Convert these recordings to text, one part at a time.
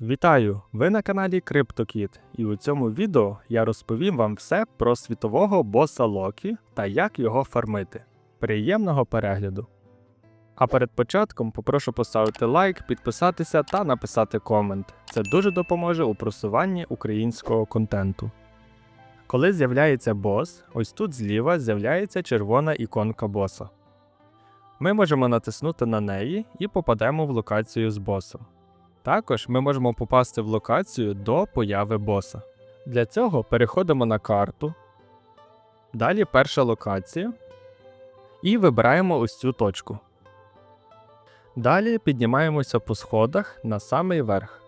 Вітаю! Ви на каналі CryptoKit, і у цьому відео я розповім вам все про світового боса Локі та як його фармити. Приємного перегляду! А перед початком попрошу поставити лайк, підписатися та написати комент. Це дуже допоможе у просуванні українського контенту. Коли з'являється бос, ось тут зліва з'являється червона іконка боса. Ми можемо натиснути на неї і попадемо в локацію з босом. Також ми можемо попасти в локацію до появи боса. Для цього переходимо на карту. Далі перша локація. І вибираємо ось цю точку. Далі піднімаємося по сходах на самий верх.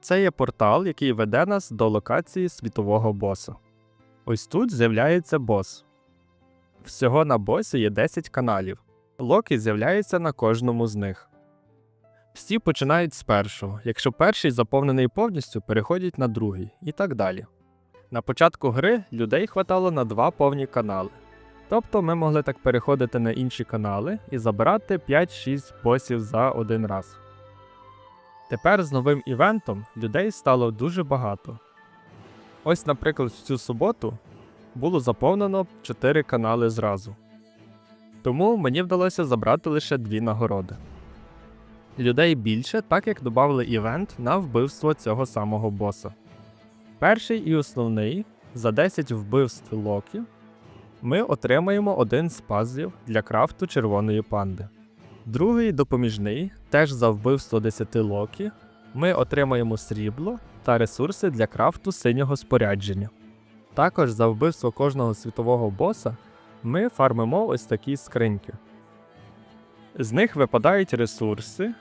Це є портал, який веде нас до локації світового боса. Ось тут з'являється бос. Всього на босі є 10 каналів. Локі з'являється на кожному з них. Всі починають з першого. Якщо перший заповнений повністю, переходять на другий і так далі. На початку гри людей хватало на два повні канали. Тобто ми могли так переходити на інші канали і забирати 5-6 босів за один раз. Тепер з новим івентом людей стало дуже багато. Ось, наприклад, в цю суботу було заповнено 4 канали зразу. Тому мені вдалося забрати лише дві нагороди. Людей більше, так як додали івент на вбивство цього самого боса. Перший і основний за 10 вбивств Локі ми отримаємо один з пазлів для крафту червоної панди. Другий допоміжний, теж за вбивство 10 Локі, ми отримаємо срібло та ресурси для крафту синього спорядження. Також за вбивство кожного світового боса ми фармимо ось такі скриньки. З них випадають ресурси,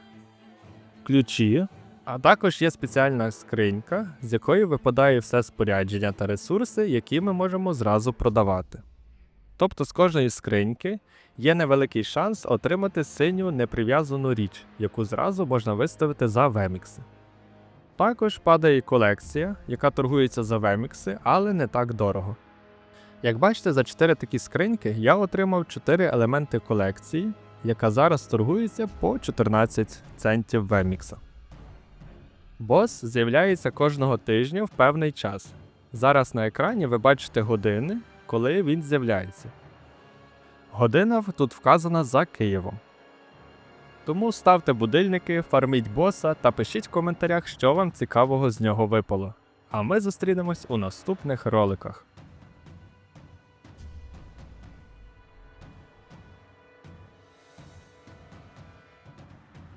ключі, а також є спеціальна скринька, з якої випадає все спорядження та ресурси, які ми можемо зразу продавати. Тобто з кожної скриньки є невеликий шанс отримати синю неприв'язану річ, яку зразу можна виставити за вемікси. Також падає колекція, яка торгується за вемікси, але не так дорого. Як бачите, за 4 такі скриньки я отримав 4 елементи колекції, яка зараз торгується по 14 центів Вемікса. Бос з'являється кожного тижня в певний час. Зараз на екрані ви бачите години, коли він з'являється. Година тут вказана за Києвом. Тому ставте будильники, фарміть боса та пишіть в коментарях, що вам цікавого з нього випало. А ми зустрінемось у наступних роликах.